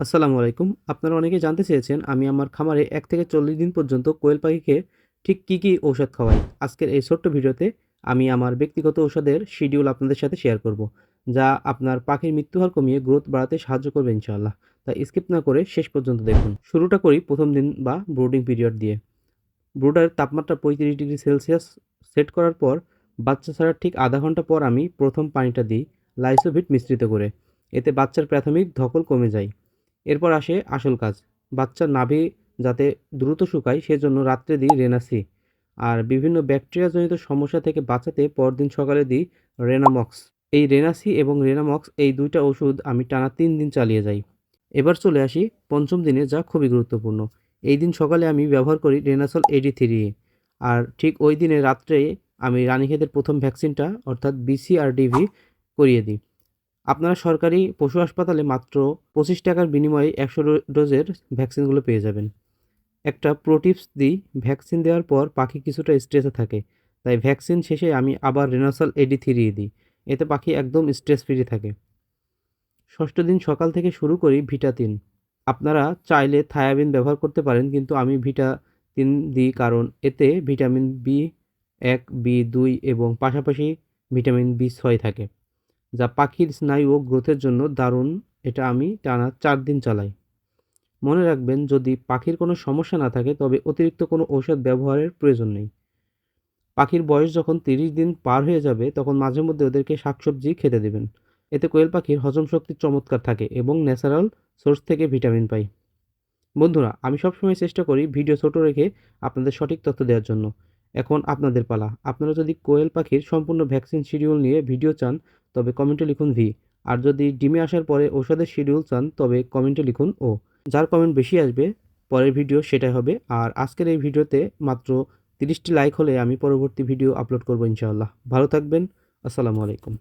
আসসালামু আলাইকুম। আপনারা অনেকেই জানতে চেয়েছেন আমি আমার খামারে এক থেকে চল্লিশ দিন পর্যন্ত কোয়েল পাখিকে ঠিক কী কী ঔষধ খাওয়াই। আজকের এই ছোট্ট ভিডিওতে আমি আমার ব্যক্তিগত ঔষধের শিডিউল আপনাদের সাথে শেয়ার করব, যা আপনার পাখির মৃত্যুহার কমিয়ে গ্রোথ বাড়াতে সাহায্য করবে ইনশাআল্লাহ। তাই স্কিপ না করে শেষ পর্যন্ত দেখুন। শুরুটা করি প্রথম দিন বা ব্রুডিং পিরিয়ড দিয়ে। ব্রুডারের তাপমাত্রা পঁয়ত্রিশ ডিগ্রি সেলসিয়াস সেট করার পর বাচ্চা ছাড়ার ঠিক আধা ঘণ্টা পর আমি প্রথম পানিটা দিই লাইসোভিট মিশ্রিত করে। এতে বাচ্চার প্রাথমিক ধকল কমে যায়। এরপর আসে আসল কাজ। বাচ্চার নাভি যাতে দ্রুত শুকায়, সেজন্য রাত্রে দিই রেনাসি। আর বিভিন্ন ব্যাকটেরিয়াজনিত সমস্যা থেকে বাঁচাতে পরদিন সকালে দিই রেনামক্স। এই রেনাসি এবং রেনামক্স এই দুইটা ওষুধ আমি টানা তিন দিন চালিয়ে যাই। এবার চলে আসি পঞ্চম দিনে যা খুবই গুরুত্বপূর্ণ। এই দিন সকালে আমি ব্যবহার করি রেনাসল এডি থ্রি আর ঠিক ওই দিনে রাত্রে আমি রানীক্ষেতের প্রথম ভ্যাকসিনটা, অর্থাৎ বিসিআরডিভি করিয়ে দিই। আপনারা সরকারি পশু হাসপাতালে মাত্র পঁচিশ টাকার বিনিময়ে একশো ডোজের ভ্যাকসিনগুলো পেয়ে যাবেন। একটা প্রোটিপস দিই, ভ্যাকসিন দেওয়ার পর পাখি কিছুটা স্ট্রেসে থাকে। তাই ভ্যাকসিন শেষে আমি আবার রেনাসাল এডি থ্রি দিই, এতে পাখি একদম স্ট্রেস ফ্রি থাকে। ষষ্ঠ দিন সকাল থেকে শুরু করি ভিটা তিন। আপনারা চাইলে থায়াবিন ব্যবহার করতে পারেন, কিন্তু আমি ভিটা তিন দিই কারণ এতে ভিটামিন বি এক বি দুই এবং পাশাপাশি ভিটামিন বি ছয় থাকে। যা পাখির স্নায়ু ও গ্রোথের জন্য দারুণ, এটা আমি টানা চার দিন চালাই। মনে রাখবেন, যদি পাখির কোনো সমস্যা না থাকে, তবে অতিরিক্ত কোনো ঔষধ ব্যবহারের প্রয়োজন নেই। পাখির বয়স যখন তিরিশ দিন পার হয়ে যাবে, তখন মাঝে মধ্যে ওদেরকে শাকসবজি খেতে দেবেন। এতে কোয়েল পাখির হজম শক্তি চমৎকার থাকে এবং ন্যাচারাল সোর্স থেকে ভিটামিন পাই। বন্ধুরা, আমি সবসময় চেষ্টা করি ভিডিও ছোট রেখে আপনাদের সঠিক তথ্য দেওয়ার জন্য। এখন আপনাদের পালা। আপনারা যদি কোয়েল পাখির সম্পূর্ণ ভ্যাকসিন শিডিউল নিয়ে ভিডিও চান, তবে কমেন্টে লিখুন ভি। আর যদি ডিমে আসার পরে ঔষধের শিডিউল চান, তবে কমেন্টে লিখুন ও। যার কমেন্ট বেশি আসবে, পরের ভিডিও সেটাই হবে। আর আজকের এই ভিডিওতে মাত্র তিরিশটি লাইক হলে আমি পরবর্তী ভিডিও আপলোড করব ইনশাআল্লাহ। ভালো থাকবেন। আসসালামু আলাইকুম।